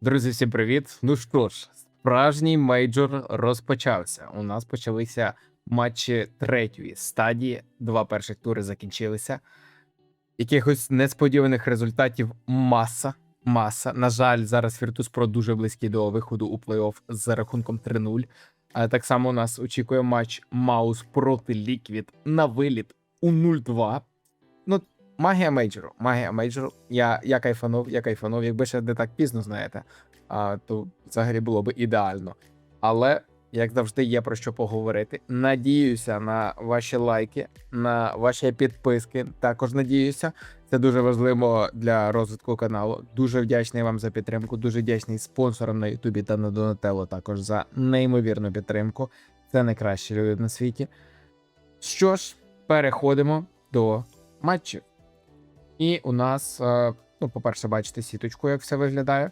Друзі, всім привіт! Ну що ж, справжній мейджор розпочався. У нас почалися матчі третьої стадії. Два перших тури закінчилися. Якихось несподіваних результатів маса. Маса. На жаль, зараз Virtus.pro дуже близький до виходу у плей-офф з рахунком 3-0. А так само у нас очікує матч Маус проти Liquid на виліт у 0-2. Ну, Магія мейджору. Магія мейджору. Я, я кайфанув, я кайфанув. Якби ще не так пізно, знаєте, а, то взагалі було б ідеально. Але, як завжди, є про що поговорити. Надіюся на ваші лайки, на ваші підписки. Також надіюся. Це дуже важливо для розвитку каналу. Дуже вдячний вам за підтримку. Дуже вдячний спонсорам на Ютубі та на Донателло також за неймовірну підтримку. Це найкращі люди на світі. Що ж, переходимо до матчів. І у нас, е, ну, по-перше, бачите сіточку, як все виглядає.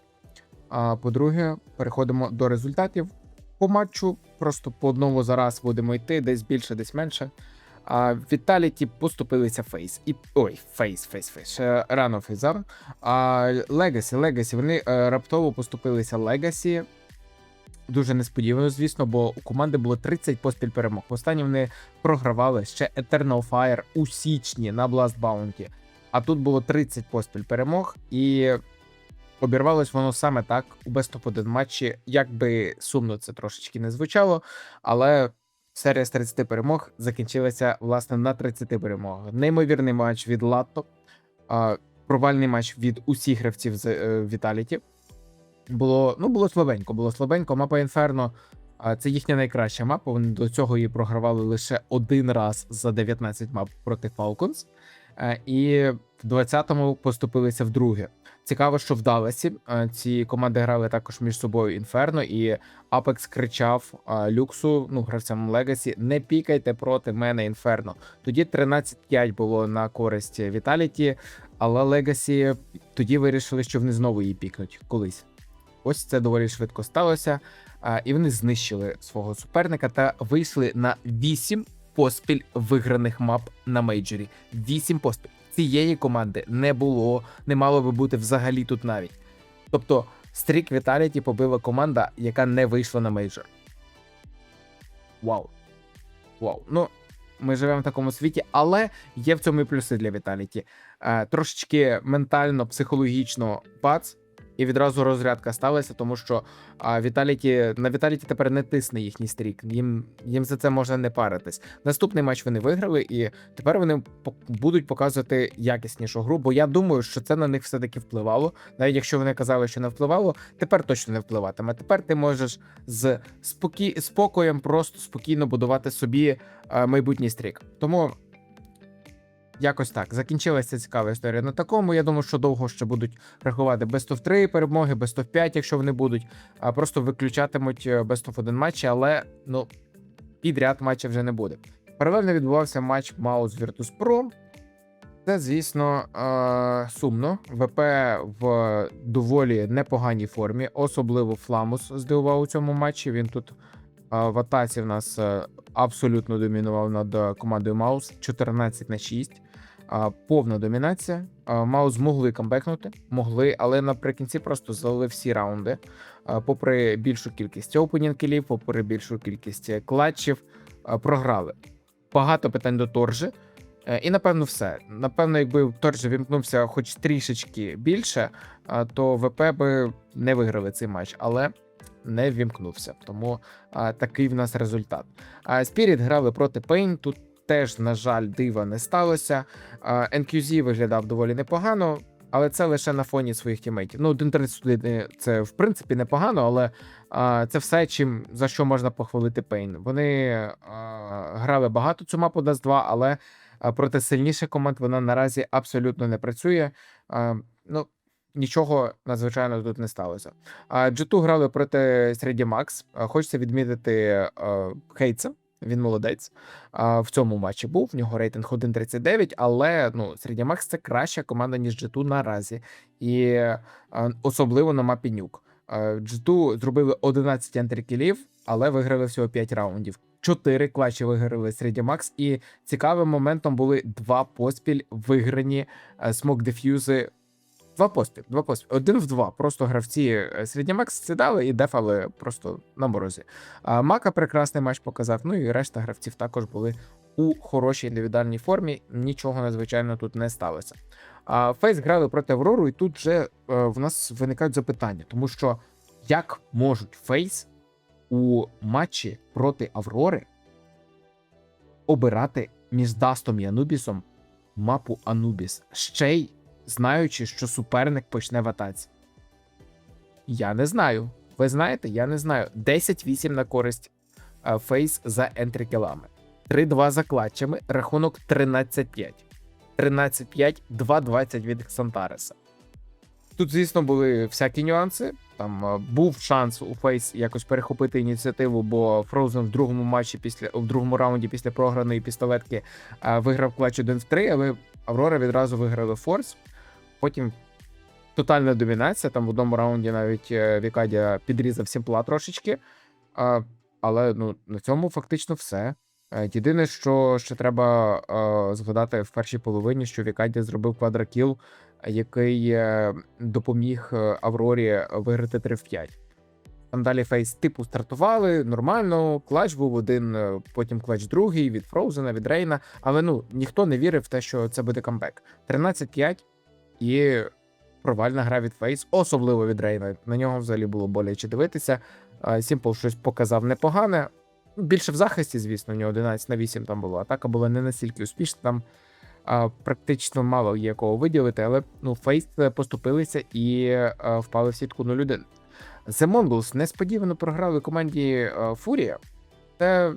А по-друге, переходимо до результатів. По матчу просто по одному зараз будемо йти, десь більше, десь менше. А Віталіті поступилися фейс. І ой, фейс, фейс, фейс. Ще рано фейзар. А Легасі, Легасі, вони е, раптово поступилися Легасі. Дуже несподівано, звісно, бо у команди було 30 поспіль перемог. Останні вони програвали ще Eternal Fire у січні на Blast Bounty. А тут було 30 поспіль перемог, і обірвалось воно саме так у Best of 1 матчі. Як би сумно це трошечки не звучало, але серія з 30 перемог закінчилася власне на 30 перемогах. Неймовірний матч від Латто, провальний матч від усіх гравців з е, Віталіті. Було ну було слабенько, було слабенько. Мапа Інферно. Це їхня найкраща мапа. Вони до цього її програвали лише один раз за 19 мап проти Falcons. Е, І в 20-му поступилися вдруге. Цікаво, що в Далласі е, ці команди грали також між собою Інферно, і Apex кричав е, Люксу, ну гравцям Легасі: не пікайте проти мене Інферно. Тоді 13-5 було на користь Віталіті, але Легасі тоді вирішили, що вони знову її пікнуть колись. Ось це доволі швидко сталося. І вони знищили свого суперника та вийшли на 8 поспіль виграних мап на мейджорі. 8 поспіль. Цієї команди не було, не мало би бути взагалі тут навіть. Тобто, стрік Віталіті побила команда, яка не вийшла на мейджор. Вау. Вау. Ну, ми живемо в такому світі, але є в цьому і плюси для Віталіті. Е, трошечки ментально, психологічно бац, і відразу розрядка сталася, тому що а, Віталіті на Віталіті тепер не тисне їхній стрік. Їм, їм за це можна не паритись. Наступний матч вони виграли, і тепер вони будуть показувати якіснішу гру. Бо я думаю, що це на них все-таки впливало. Навіть якщо вони казали, що не впливало, тепер точно не впливатиме. Тепер ти можеш з спокі... спокоєм просто спокійно будувати собі а, майбутній стрік. Тому. Якось так. Закінчилася цікава історія на такому. Я думаю, що довго ще будуть рахувати Best of 3 перемоги, Best of 5, якщо вони будуть, а просто виключатимуть е, Best of 1 матчі, але ну підряд матчів вже не буде. Паралельно відбувався матч Маус Virtus Pro. Це, звісно, е- сумно. ВП в доволі непоганій формі, особливо Фламус здивував у цьому матчі. Він тут е, в атаці в нас абсолютно домінував над командою Маус 14 на 6. Повна домінація. Маус змогли камбекнути, могли, але наприкінці просто залили всі раунди. Попри більшу кількість опенінг-кілів, попри більшу кількість е, клатчів, програли. Багато питань до торжі. Е, І напевно, все. Напевно, якби торжі вімкнувся хоч трішечки більше, то ВП би не виграли цей матч, але не вімкнувся. Тому такий в нас результат. А Спіріт грали проти Пейн. Тут теж, на жаль, дива не сталося. NQZ виглядав доволі непогано, але це лише на фоні своїх тімейтів. Ну, 1.31 це в принципі непогано, але це все, чим за що можна похвалити Пейн. Вони грали багато цю мапу Dust 2, але проти сильніших команд вона наразі абсолютно не працює. Ну, Нічого надзвичайно тут не сталося. А G2 грали проти Середі Макс. Хочеться відмітити Хейтса. Він молодець. А, в цьому матчі був. В нього рейтинг 1.39, але ну, Середня Макс це краща команда, ніж G2 наразі. І особливо на мапі Нюк. А, G2 зробили 11 ентрікілів, але виграли всього 5 раундів. Чотири клатчі виграли Середня Макс, і цікавим моментом були два поспіль виграні смок деф'юзи Два поспіль, два поспіль. Один в два. Просто гравці е, середньомакс сідали і дефали просто на морозі. А Мака прекрасний матч показав. Ну і решта гравців також були у хорошій індивідуальній формі. Нічого надзвичайно тут не сталося. А Фейс грали проти Аврору, і тут вже е, в нас виникають запитання, тому що як можуть Фейс у матчі проти Аврори обирати між Дастом і Анубісом мапу Анубіс, ще й знаючи, що суперник почне в атаці? Я не знаю. Ви знаєте, я не знаю. 10-8 на користь е, Фейс за ентрікелами. 3-2 за клатчами, рахунок 13-5. 13-5, 2-20 від Ксантареса. Тут, звісно, були всякі нюанси. Там е, був шанс у Фейс якось перехопити ініціативу, бо Фроузен в другому матчі після в другому раунді після програної пістолетки е, виграв клатч 1 в 3, але Аврора відразу виграли Форс. Потім тотальна домінація. Там в одному раунді навіть е, Вікадія підрізав сімпла трошечки. Але ну, на цьому фактично все. Е, Єдине, що ще треба е, згадати в першій половині, що Вікадія зробив квадракіл, який допоміг Аврорі виграти 3 в 5. Там далі фейс типу стартували нормально. Клач був один, потім клач другий від Фроузена, від Рейна. Але ну ніхто не вірив в те, що це буде камбек. 13-5 і провальна гра від Фейс, особливо від Рейна. На нього взагалі було боляче дивитися. Сімпл щось показав непогане. Більше в захисті, звісно, у нього 11 на 8 там було. Атака була не настільки успішна. Там а, практично мало є кого виділити, але ну, Фейс поступилися і а, впали в сітку 0-1. The Mongols несподівано програли команді Фурія. Це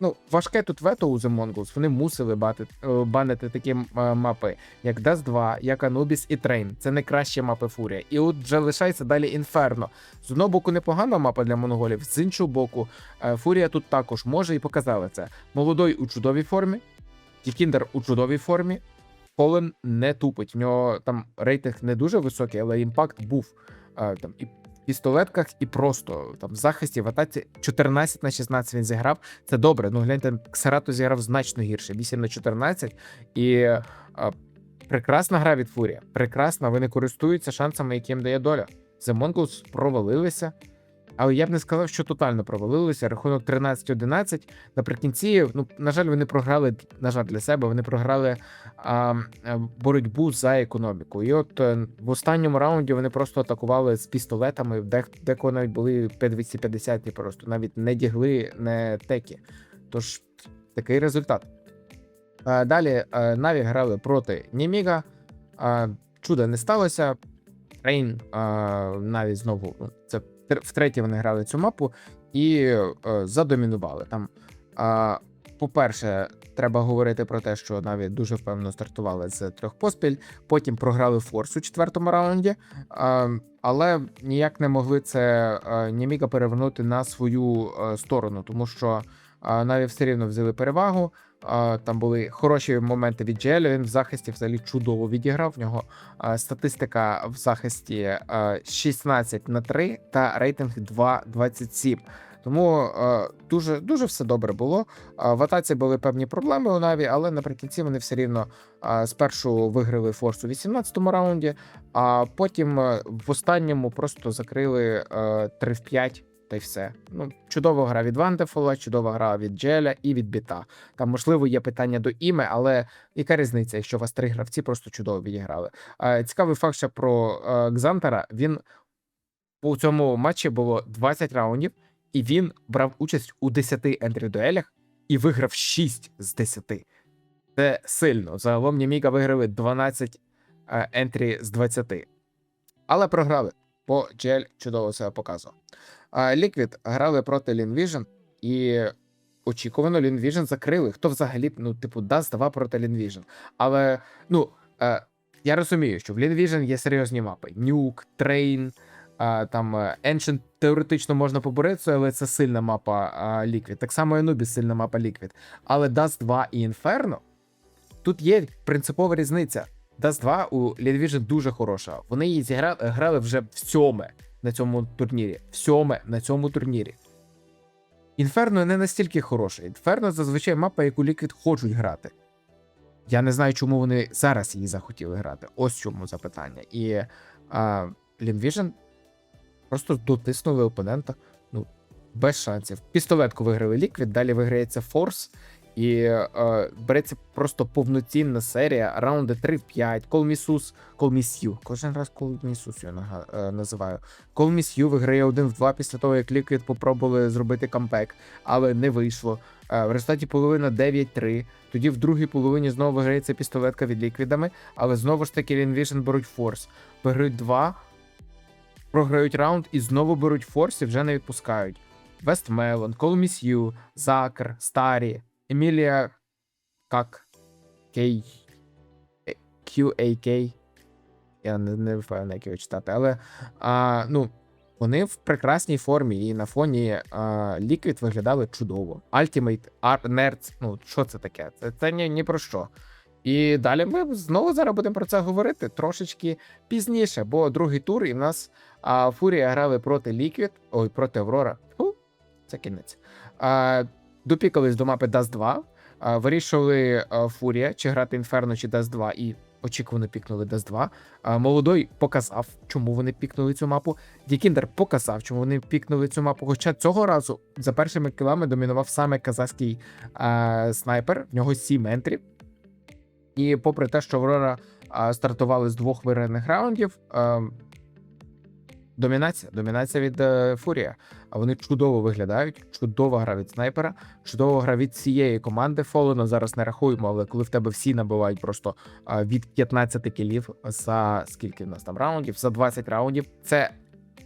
ну, важке тут вето у The Mongols. Вони мусили бати, е, банити такі е, мапи, як Dust 2, як Anubis і Train. Це найкращі мапи Фурія. І от вже лишається далі Інферно. З одного боку, непогана мапа для монголів, з іншого боку, е, Фурія тут також може і показали це. Молодой у чудовій формі, Тікіндер у чудовій формі. Колен не тупить. В нього там рейтинг не дуже високий, але імпакт був там і пістолетках, і просто там в захисті в атаці 14 на 16 він зіграв. Це добре. Ну гляньте, Ксарато зіграв значно гірше, 8 на 14. І прекрасна гра від Фурія. Прекрасна. Вони користуються шансами, які їм дає доля. The Mongols провалилися. Але я б не сказав, що тотально провалилися. Рахунок 13-11. Наприкінці, ну на жаль, вони програли. На жаль, для себе вони програли а, а, боротьбу за економіку. І от е, в останньому раунді вони просто атакували з пістолетами. Де декого навіть були 250 просто навіть не дігли, не текі. Тож такий результат. А, далі а, Наві грали проти Німіга. Чуда не сталося. Рейн а, навіть знову ну, це втретє вони грали цю мапу і е, задомінували там. По-перше, треба говорити про те, що навіть дуже впевнено стартували з трьох поспіль. Потім програли форс у четвертому раунді, але ніяк не могли це а, Німіга перевернути на свою сторону, тому що навіть все рівно взяли перевагу. Там були хороші моменти від Джеля. Він в захисті взагалі чудово відіграв. В нього статистика в захисті а, 16 на 3 та рейтинг 2.27. Тому дуже дуже все добре було. В атаці були певні проблеми у Наві, але наприкінці вони все рівно спершу виграли форс у 18-му раунді, а потім в останньому просто закрили а, 3 в 5. Та й все. Ну, чудова гра від Вандефола, чудова гра від Джеля і від Біта. Там, можливо, є питання до іме, але яка різниця, якщо у вас три гравці просто чудово відіграли? Е, цікавий факт ще про е, Гзантера. Він у цьому матчі було 20 раундів, і він брав участь у 10 ентрі дуелях і виграв 6 з 10. Це сильно. Загалом Німіга виграли 12 е, ентрі з 20. Але програли, бо Джель чудово себе показував. А Liquid грали проти Linvision, і очікувано Linvision закрили. Хто взагалі, ну, типу, дасть 2 проти Linvision. Але, ну, е, я розумію, що в Linvision є серйозні мапи: Train, е, там е, Ancient теоретично можна поборотися, але це сильна мапа е, Liquid. Так само і Anubis сильна мапа Liquid. Але Dust 2 і Inferno, тут є принципова різниця. Dust 2 у Linvision дуже хороша. Вони її зіграли грали вже в сьоме на цьому турнірі. Сьоме на цьому турнірі. Інферно не настільки хороша. Інферно зазвичай мапа, яку Liquid хочуть грати. Я не знаю, чому вони зараз її захотіли грати. Ось чому запитання. І а, просто дотиснули опонента. Ну, без шансів. Пістолетку виграли Ліквід, далі виграється Форс. І е, береться просто повноцінна серія, раунди 3-5, Колмісус, Колмісю. Кожен раз Колмісус я нага- е, називаю. Колмісю виграє 1 в 2 після того, як Ліквід попробували зробити камбек, але не вийшло. Е, в результаті половина 9-3. Тоді в другій половині знову виграється пістолетка від ліквідами, але знову ж таки Лінвішн беруть форс. Виграють 2, програють раунд і знову беруть форс і вже не відпускають. Вестмелон, Колмісю, Закр, Старі, Емілія Как, Кей, е, QAK. Я не, не впевнений, як його читати, але а, ну, вони в прекрасній формі і на фоні а, Liquid виглядали чудово. Ultimate, Ar- Nerds, ну що це таке? Це, це ні, ні про що. І далі ми знову зараз будемо про це говорити трошечки пізніше, бо другий тур, і в нас а, Фурія грали проти Liquid, ой, проти Аврора. Це кінець. А, допікались до мапи Dust 2, а, вирішували а, Фурія, чи грати Інферно, чи Dust 2, і очікувано пікнули Dust 2. Молодой показав, чому вони пікнули цю мапу. Дікіндер показав, чому вони пікнули цю мапу. Хоча цього разу за першими кілами домінував саме казахський а, снайпер, в нього 7 ентрів. І попри те, що Аврора стартували з двох виграних раундів. Домінація, домінація від е, Фурія. А вони чудово виглядають. Чудова гра від снайпера, чудова гра від цієї команди. Фолена зараз не рахуємо, але коли в тебе всі набивають просто а, від 15 кілів за скільки в нас там раундів, за 20 раундів. Це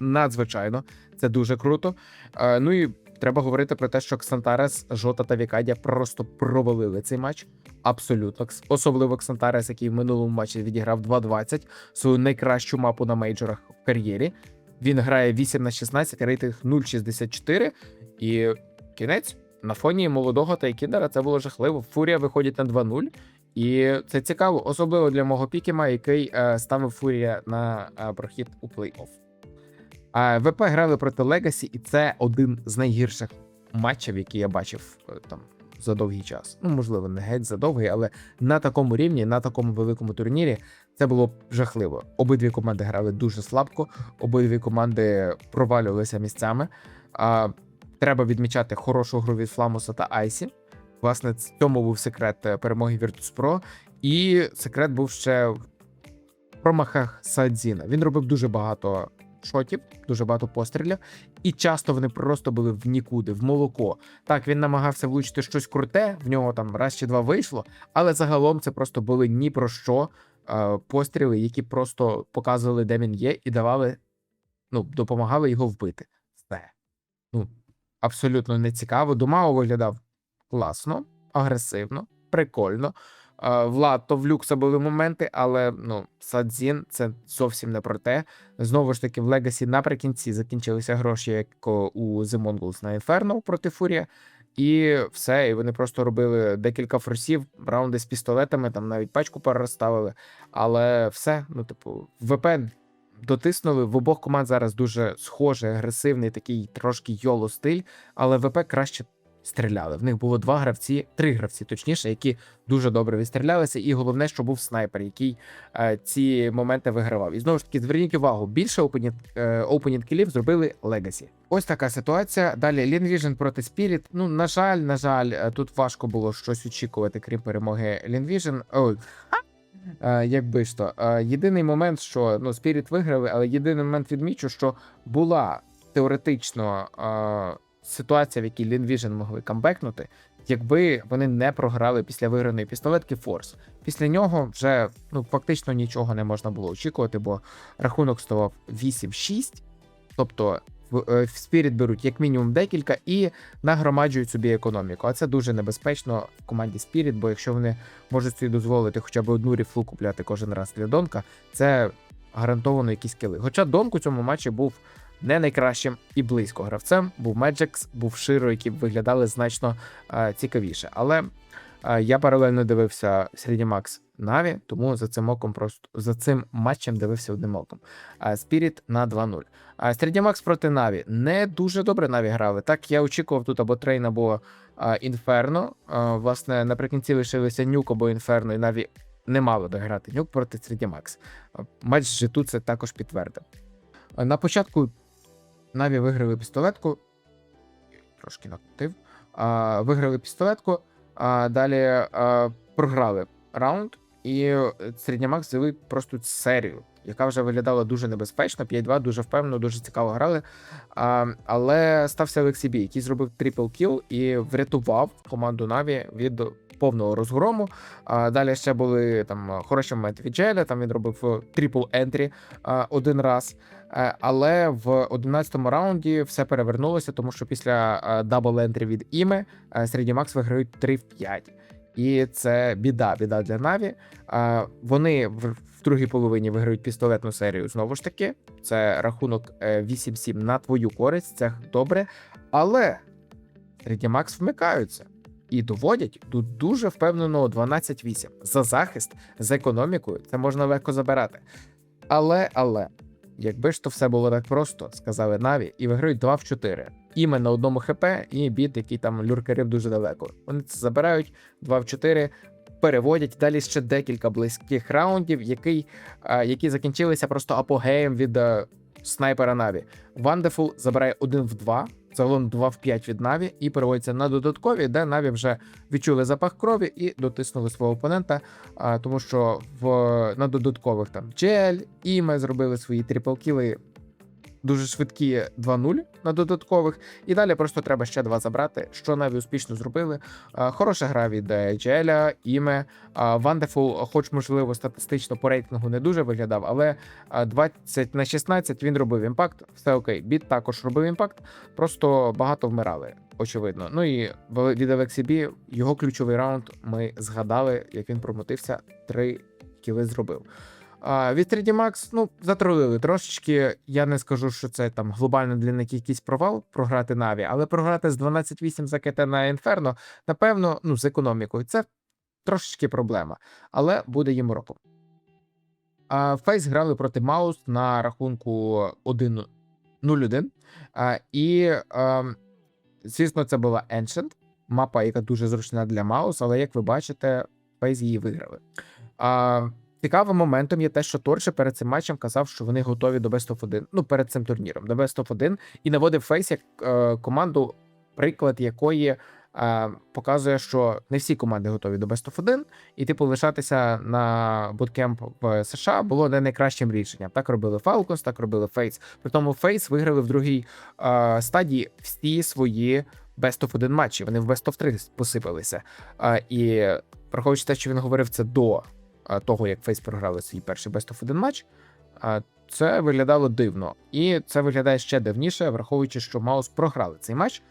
надзвичайно, це дуже круто. Е, ну і треба говорити про те, що Ксантарес, Жота та Вікадія просто провалили цей матч. Абсолютно, особливо Ксантарес, який в минулому матчі відіграв 2-20, свою найкращу мапу на мейджорах в кар'єрі. Він грає 8 на 16, рейтинг 0,64. І кінець на фоні молодого Тайкіндера це було жахливо. Фурія виходить на 2-0. І це цікаво, особливо для мого пікема, який е, ставив Фурія на е, прохід у плей-офф. А ВП грали проти Легасі, і це один з найгірших матчів, які я бачив е, там за довгий час. Ну, можливо, не геть за довгий, але на такому рівні, на такому великому турнірі, це було жахливо. Обидві команди грали дуже слабко, обидві команди провалювалися місцями. А, треба відмічати хорошу гру від Фламуса та Айсі. Власне, в цьому був секрет е, перемоги Virtus.pro. І секрет був ще в промахах Садзіна. Він робив дуже багато шотів, дуже багато пострілів, і часто вони просто були в нікуди, в молоко. Так, він намагався влучити щось круте, в нього там раз чи два вийшло, але загалом це просто були ні про що е, постріли, які просто показували, де він є, і давали, ну, допомагали його вбити. Все. Ну, абсолютно не цікаво. Домао виглядав класно, агресивно, прикольно. Влад, то в люкса були моменти, але ну, Садзін це зовсім не про те. Знову ж таки, в Легасі наприкінці закінчилися гроші, як у The Mongols на Inferno проти Фурія. І все, і вони просто робили декілька форсів, раунди з пістолетами, там навіть пачку переставили. Але все, ну, типу, ВП дотиснули. В обох команд зараз дуже схожий, агресивний, такий трошки йоло стиль, але ВП краще стріляли. В них було два гравці, три гравці, точніше, які дуже добре відстрілялися. І головне, що був снайпер, який е, ці моменти вигравав. І знову ж таки, зверніть увагу, більше опенінг, е, кілів зробили Легасі. Ось така ситуація. Далі Лінвіжн проти Spirit. Ну, на жаль, на жаль, е, тут важко було щось очікувати, крім перемоги Лінвіжн. Ой. Е, якби ж то. Єдиний момент, що ну, Spirit виграли, але єдиний момент відмічу, що була теоретично ситуація, в якій Лінвіжн могли камбекнути, якби вони не програли після виграної пістолетки Форс. Після нього вже ну фактично нічого не можна було очікувати, бо рахунок ставав 8-6. Тобто в, е, в Spirit беруть як мінімум декілька і нагромаджують собі економіку. А це дуже небезпечно в команді Spirit, бо якщо вони можуть собі дозволити хоча б одну ріфлу купляти кожен раз для Донка, це гарантовано якісь кили. Хоча Донк у цьому матчі був не найкращим і близько гравцем. Був Меджекс, був Широ, які виглядали значно е, цікавіше. Але е, я паралельно дивився Середнімакс Наві, тому за цим оком просто за цим матчем дивився одним оком. Спіріт на 2-0. А Середнімакс проти Наві не дуже добре Наві грали. Так я очікував тут або трейн, або а, Інферно. А, власне, наприкінці лишилися Нюк або Інферно, і Наві не мало дограти Нюк проти 3D Max. А, Матч G2 це також підтвердив. На початку Наві виграли пістолетку. Трошки накрутив. А, Виграли пістолетку, а далі а, програли раунд, і Середнямак взяли просто серію, яка вже виглядала дуже небезпечно. 5-2, дуже впевнено, дуже цікаво грали. А, але стався Олексій Бій, який зробив трипл кіл і врятував команду Наві від повного розгрому. А, далі ще були там хороші моменти від Джеля, там він робив трипл ентрі один раз. Е, Але в 11-му раунді все перевернулося, тому що після е, дабл ентрі від Іме е, Середній Макс виграють 3 в 5. І це біда, біда для Наві. Вони в, другій половині виграють пістолетну серію знову ж таки. Це рахунок е, 8-7 на твою користь. Це добре. Але Середній Макс вмикаються і доводять до дуже впевненого 12-8. За захист, за економікою, це можна легко забирати. Але, але. Якби ж то все було так просто, сказали Наві, і виграють 2 в 4. Іме на одному ХП і біт, який там люркерів дуже далеко. Вони це забирають 2 в 4, переводять далі ще декілька близьких раундів, який, а, які закінчилися просто апогеєм від а, снайпера Наві. Вандефул забирає 1 в 2, загалом 2 в 5 від Наві, і переводиться на додаткові, де Наві вже відчули запах крові і дотиснули свого опонента. Тому що в на додаткових там Джель, ми зробили свої трипл-кіли дуже швидкі 2-0 на додаткових, і далі просто треба ще два забрати, що Наві успішно зробили. Хороша гра від е, Джеля, Іме, Вандефул, хоч можливо статистично по рейтингу не дуже виглядав, але а, 20 на 16 він робив імпакт. Все окей. Біт також робив імпакт, просто багато вмирали. Очевидно, ну і від Алексібі його ключовий раунд ми згадали, як він промотився, три кіли зробив. А, від 3D Max, ну, затролили трошечки. Я не скажу, що це там глобально для них якийсь провал програти Наві, але програти з 12-8 за КТ на Інферно, напевно, ну, з економікою, це трошечки проблема, але буде їм уроком. Фейс грали проти Маус на рахунку 1 0-1. А, і, а, звісно, це була Ancient, мапа, яка дуже зручна для Маус, але як ви бачите, Фейс її виграли. А, Цікавим моментом є те, що Торше перед цим матчем казав, що вони готові до Best of 1, ну перед цим турніром, до Best of 1, і наводив Фейс як е, команду, приклад якої е, показує, що не всі команди готові до Best of 1, і типу лишатися на буткемп в США було не найкращим рішенням. Так робили Falcons, так робили Фейс. При тому Фейс виграли в другій е, стадії всі свої Best of 1 матчі. Вони в Best of 3 посипалися. Е, і враховуючи те, що він говорив це до того, як Фейс програли свій перший Best of 1 матч, це виглядало дивно. І це виглядає ще дивніше, враховуючи, що Маус програли цей матч,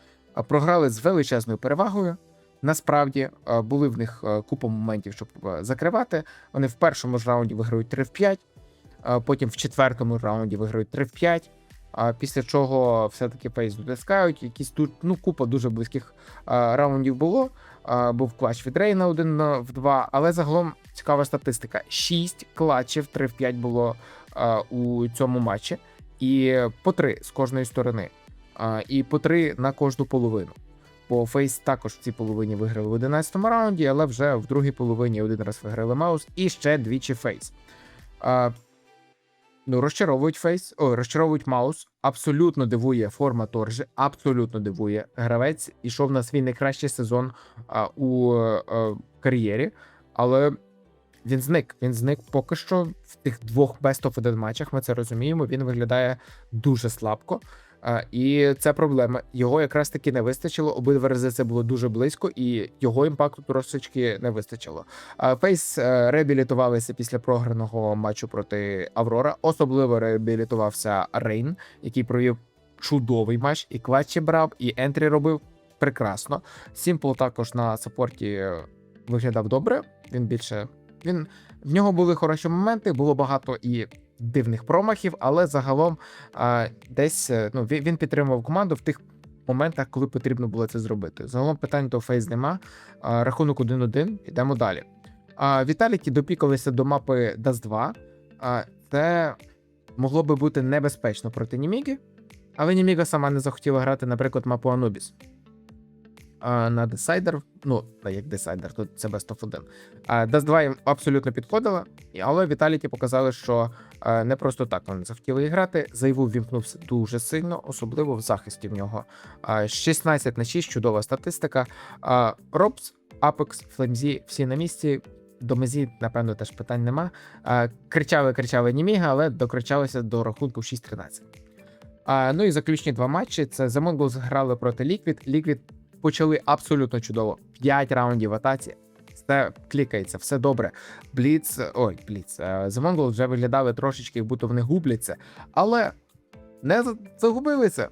програли з величезною перевагою. Насправді були в них купа моментів, щоб закривати. Вони в першому ж раунді виграють 3 в 5, потім в четвертому раунді виграють 3 в 5. А після чого все-таки Фейс дотискають. Якісь тут ну купа дуже близьких раундів було. Був клач від Рейна 1 в 2, але загалом цікава статистика: 6 клатчів 3 в 5 було а, у цьому матчі, і по 3 з кожної сторони, а, і по 3 на кожну половину. Бо Фейс також в цій половині виграли в 11 му раунді, але вже в другій половині один раз виграли Маус і ще двічі Фейс. А, Ну, розчаровують Фейс, о, розчаровують Маус. Абсолютно дивує форма Торжі, абсолютно дивує. Гравець ішов на свій найкращий сезон а, у е, кар'єрі, але він зник. Він зник поки що в тих двох Best of 1 матчах. Ми це розуміємо. Він виглядає дуже слабко. І це проблема. Його якраз таки не вистачило. Обидва рази це було дуже близько, і його імпакту трошечки не вистачило. Фейс е, реабілітувалися після програного матчу проти Аврора. Особливо реабілітувався Рейн, який провів чудовий матч, і клатчі брав, і ентрі робив прекрасно. Сімпл також на саппорті виглядав добре. Він більше він в нього були хороші моменти, було багато і дивних промахів, але загалом а, десь е, ну, він, підтримував команду в тих моментах, коли потрібно було це зробити. Загалом питань до фейс нема. А, рахунок 1-1, йдемо далі. А, Віталіки допікалися до мапи Dust 2. А, це могло би бути небезпечно проти Німіги, але Німіга сама не захотіла грати, наприклад, мапу Анубіс. На десайдер. Ну, як десайдер, тут це best of 1. А, Dust 2 їм абсолютно підходила, але Віталіті показали, що не просто так вони захотіли грати. Зайву вімкнувся дуже сильно, особливо в захисті в нього. А, 16 на 6, чудова статистика. Робс, Apex, Флемзі, всі на місці. До мезі, напевно, теж питань нема. Кричали, кричали Німіга, але докричалися до рахунку 6-13. А, ну і заключні два матчі: це The Mongols грали проти Liquid. Liquid почали абсолютно чудово. 5 раундів атаці. Все клікається, все добре. Бліц, ой, Бліц. е, The Mongols вже виглядали трошечки, як будто вони губляться, але не загубилися.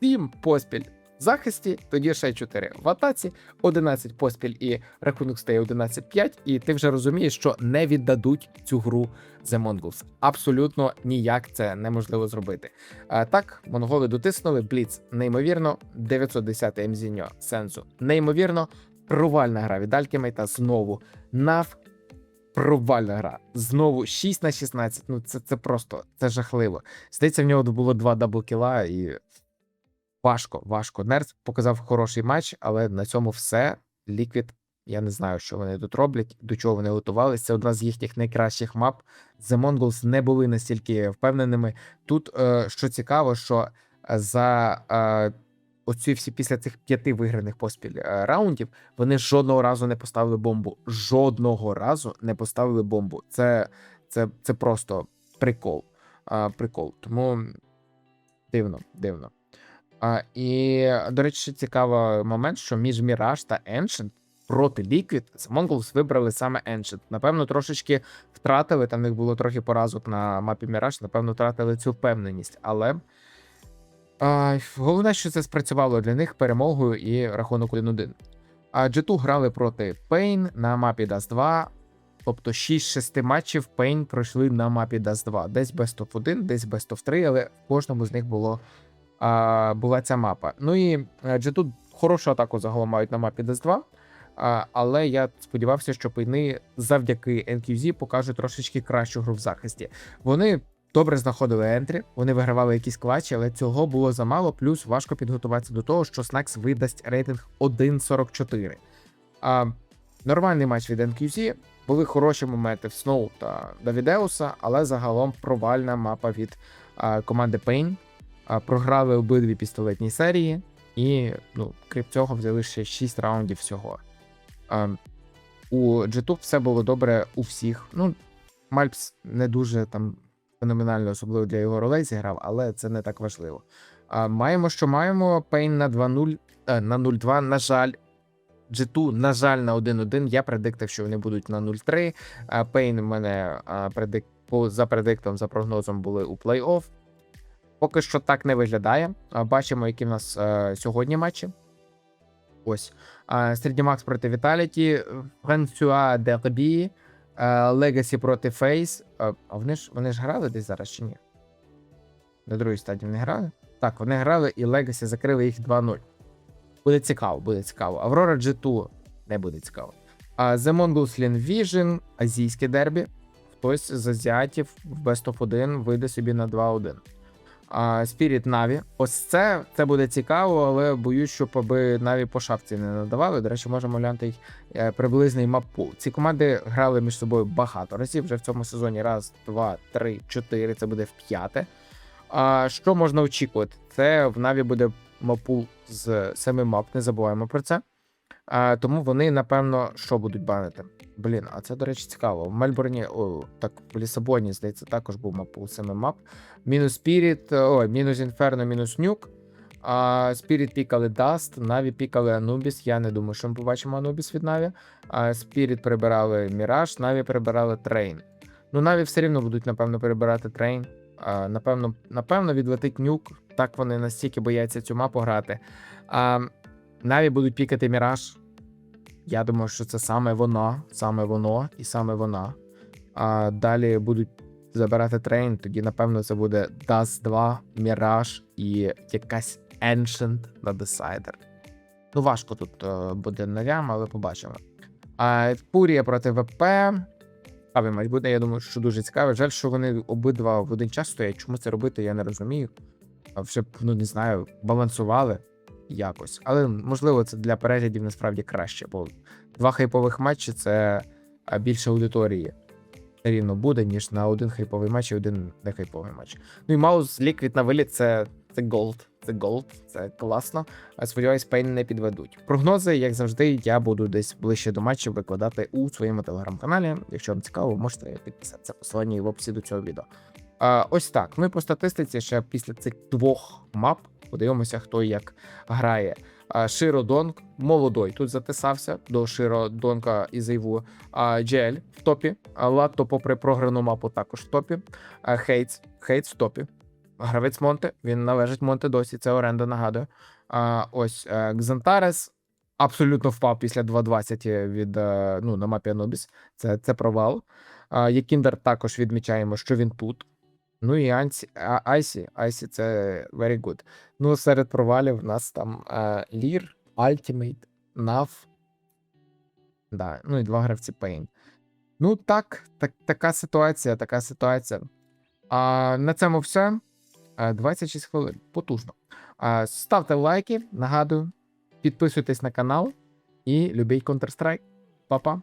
Сім поспіль в захисті, тоді ще 4 в атаці, 11 поспіль і рахунок стає 11-5, і ти вже розумієш, що не віддадуть цю гру The Mongols. Абсолютно ніяк це неможливо зробити. А так, монголи дотиснули, Бліц неймовірно, 910 Мзіньо сенсу. Неймовірно, провальна гра від Alchemate, знову нав. Провальна гра. Знову 6 на 16. Ну, це, це просто це жахливо. Здається, в нього було два даблкіла і важко, важко. Нерц показав хороший матч, але на цьому все. Ліквід, я не знаю, що вони тут роблять, до чого вони готувалися. Це одна з їхніх найкращих мап. The Mongols не були настільки впевненими. Тут е, що цікаво, що за е, оці всі після цих п'яти виграних поспіль е, раундів вони жодного разу не поставили бомбу. Жодного разу не поставили бомбу. Це, це, це просто прикол. Прикол. Тому дивно, дивно. А, і, до речі, цікавий момент, що між Mirage та Ancient проти Liquid Mongols вибрали саме Ancient. Напевно, трошечки втратили. Там них було трохи поразок на мапі Mirage, напевно, втратили цю впевненість. Але а, головне, що це спрацювало для них перемогою і рахунок 1-1. А G2 грали проти Pain на мапі Dust 2. Тобто 6-6 матчів Pain пройшли на мапі Dust 2. Десь Best of 1, десь Best of 3, але в кожному з них було, а, була ця мапа. Ну і е, G2 хорошу атаку загалом мають на мапі Dust 2. А, але я сподівався, що пейни завдяки NQZ покажуть трошечки кращу гру в захисті. Вони добре знаходили ентрі, вони вигравали якісь клатчі, але цього було замало. Плюс важко підготуватися до того, що Snacks видасть рейтинг 1.44. А, нормальний матч від NQZ. Були хороші моменти в Сноу та Давідеуса, але загалом провальна мапа від а, команди Pain. Програли обидві пістолетні серії, і, ну, крім цього, взяли ще 6 раундів всього. У G2 все було добре у всіх. Ну, Мальпс не дуже там феноменально, особливо для його ролей зіграв, але це не так важливо. А, маємо, що маємо. Пейн на 2-0, е, на 0-2. На жаль, G2, на жаль, на 1-1. Я предиктив, що вони будуть на 0-3. Пейн в мене а, предик... по, за предиктом, за прогнозом були у плей-офф. Поки що так не виглядає. Бачимо, які в нас е, сьогодні матчі. Ось. Середньомакс проти Віталіті, Франсуа Дербі, Легасі проти Фейс. А вони ж вони ж грали десь зараз чи ні? На другій стадії не грали? Так, вони грали і Легасі закрили їх 2-0. Буде цікаво, буде цікаво. Аврора G2 не буде цікаво. The Mongols Vision, азійське дербі. Хтось з азіатів в Best of 1 вийде собі на 2-1. Spirit Na'Vi. Ось це це буде цікаво, але боюсь, щоб аби Na'Vi по шапці не надавали. До речі, можемо глянути їх е, приблизний маппул. Ці команди грали між собою багато разів. Вже в цьому сезоні раз, два, три, чотири. Це буде в п'яте. А що можна очікувати? Це в Na'Vi буде маппул з семи мап, не забуваємо про це. А, тому вони, напевно, що будуть банити? Блін, а це, до речі, цікаво. В Мельбурні, о, так, в Лісабоні, здається, також був маппул семи мап. Мінус Спіріт, ой, мінус Інферно, мінус Нюк. Спіріт пікали Даст, Наві пікали Анубіс. Я не думаю, що ми побачимо Анубіс від Наві. Спіріт прибирали Міраж, Наві прибирали Трейн. Ну, Наві все рівно будуть, напевно, перебирати Трейн. А, напевно, напевно, відлетить нюк. Так вони настільки бояться цю мапу грати. А, Наві будуть пікати Міраж. Я думаю, що це саме воно, саме воно і саме вона. А далі будуть забирати трейн, тоді, напевно, це буде Dust 2, Mirage і якась Ancient на Decider. Ну, важко тут е, буде навям, але побачимо. А Фурія проти ВП. Цікавий матч буде, я думаю, що дуже цікавий. Жаль, що вони обидва в один час стоять. Чому це робити, я не розумію. А вже ну не знаю, балансували. Якось. Але можливо, це для переглядів насправді краще, бо два хайпових матчі це більше аудиторії рівно буде, ніж на один хайповий матч і один не хайповий матч. Ну і Маус Ліквід на виліт це, це голд. Це голд, це класно. А сподіваюсь, Пейн не підведуть. Прогнози, як завжди, я буду десь ближче до матчів викладати у своєму телеграм-каналі. Якщо вам цікаво, можете підписатися. Посилання в описі до цього відео. А, ось так. Ну і по статистиці, ще після цих двох мап подивимося, хто як грає. Широ Донг молодой. Тут затисався до Широ Донка і Зайву. Джель в топі. А Латто, попри програну мапу, також в топі. Хейтс, Хейтс в топі. Гравець Монте, він належить Монте досі, це оренда, нагадую. А, ось е, Гзантарес абсолютно впав після 2.20 від е, ну, на мапі Анубіс. Це, це провал. Якіндер також відмічаємо, що він тут. Ну і Айсі, Айсі це very good. Ну, серед провалів в нас там Лір, Ultimate, Нав. Да, ну і два гравці Pain. Ну, так, так, така ситуація, така ситуація. А, на цьому все. Е, 26 хвилин. Потужно. А, ставте лайки, нагадую, підписуйтесь на канал і любіть Counter-Strike. Па-па.